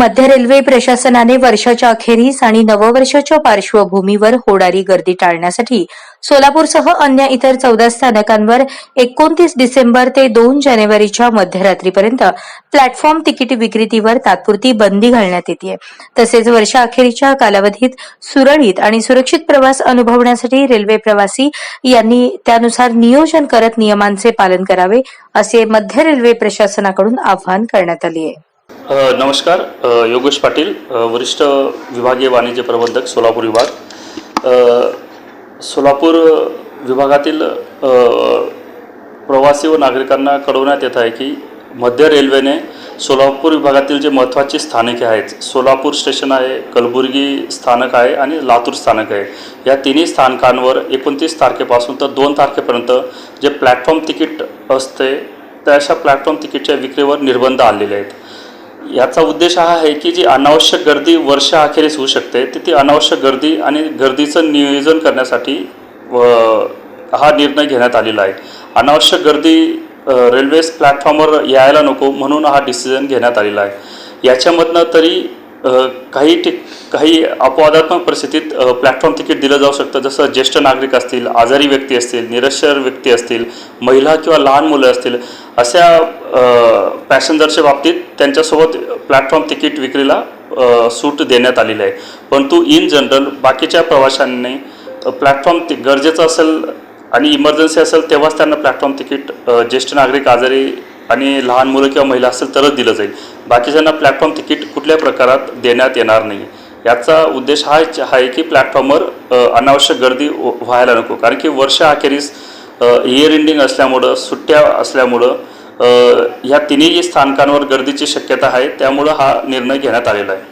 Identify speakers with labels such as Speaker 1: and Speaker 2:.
Speaker 1: मध्य रेल्वे प्रशासनाने वर्षाच्या अखेरीस आणि नववर्षाच्या पार्श्वभूमीवर होणारी गर्दी टाळण्यासाठी सोलापूरसह अन्य इतर चौदा स्थानकांवर एकोणतीस डिसेंबर ते दोन जानेवारीच्या मध्यरात्रीपर्यंत प्लॅटफॉर्म तिकीट विक्रीतीवर तात्पुरती बंदी घालण्यात येते तसेच वर्षाअखेरीच्या कालावधीत सुरळीत आणि सुरक्षित प्रवास अनुभवण्यासाठी रेल्वे प्रवासी यांनी त्यानुसार नियोजन करत नियमांचे पालन करावे असे मध्य रेल्वे प्रशासनाकडून आवाहन करण्यात आले आहे.
Speaker 2: नमस्कार योगेश पाटील वरिष्ठ विभागीय वाणिज्य प्रबंधक सोलापूर विभाग. सोलापूर विभागातील प्रवासी व नागरिकांना कळवण्यात येत आहे की मध्य रेल्वेने सोलापूर विभागातील जे महत्त्वाची स्थानके आहेत सोलापूर स्टेशन आहे कलबुर्गी स्थानक आहे आणि लातूर स्थानक आहे या तिन्ही स्थानकांवर एकोणतीस तारखेपासून तर दोन तारखेपर्यंत जे प्लॅटफॉर्म तिकीट असते त्या अशा प्लॅटफॉर्म तिकीटच्या विक्रीवर निर्बंध आलेले आहेत. याचा उद्देश हा आहे की जी अनावश्यक गर्दी वर्षाअखेरीस होऊ शकते ती ती अनावश्यक गर्दी आणि गर्दीचं नियोजन करण्यासाठी व हा निर्णय घेण्यात आलेला आहे. अनावश्यक गर्दी अ, रेल्वे प्लॅटफॉर्मवर यायला नको म्हणून हा डिसिजन घेण्यात आलेला आहे. याच्यामधनं तरी काही ठिक काही अपवादात्मक परिस्थितीत प्लॅटफॉर्म तिकीट दिलं जाऊ शकतं. जसं ज्येष्ठ नागरिक असतील आजारी व्यक्ती असतील निरक्षर व्यक्ती असतील महिला किंवा लहान मुलं असतील अशा पॅसेंजरच्या बाबतीत त्यांच्यासोबत प्लॅटफॉर्म तिकीट विक्रीला सूट देण्यात आलेली आहे. परंतु इन जनरल बाकीच्या प्रवाशांनी प्लॅटफॉर्म ति गरजेचं असेल आणि इमर्जन्सी असेल तेव्हाच त्यांना प्लॅटफॉर्म तिकीट ज्येष्ठ नागरिक आजारी आणि लहान मुलं किंवा महिला असेल तरच दिलं जाईल. बाकीच्यांना प्लॅटफॉर्म तिकीट कुठल्याही प्रकारात देण्यात येणार नाही याचा उद्देश हा आहे की प्लॅटफॉर्मवर अनावश्यक गर्दी व- व्हायला नको. कारण की वर्षाअखेरीस इयर एंडिंग असल्यामुळं सुट्ट्या असल्यामुळं ह्या तिन्ही स्थानकांवर गर्दीची शक्यता आहे. त्यामुळं हा निर्णय घेण्यात आलेला आहे.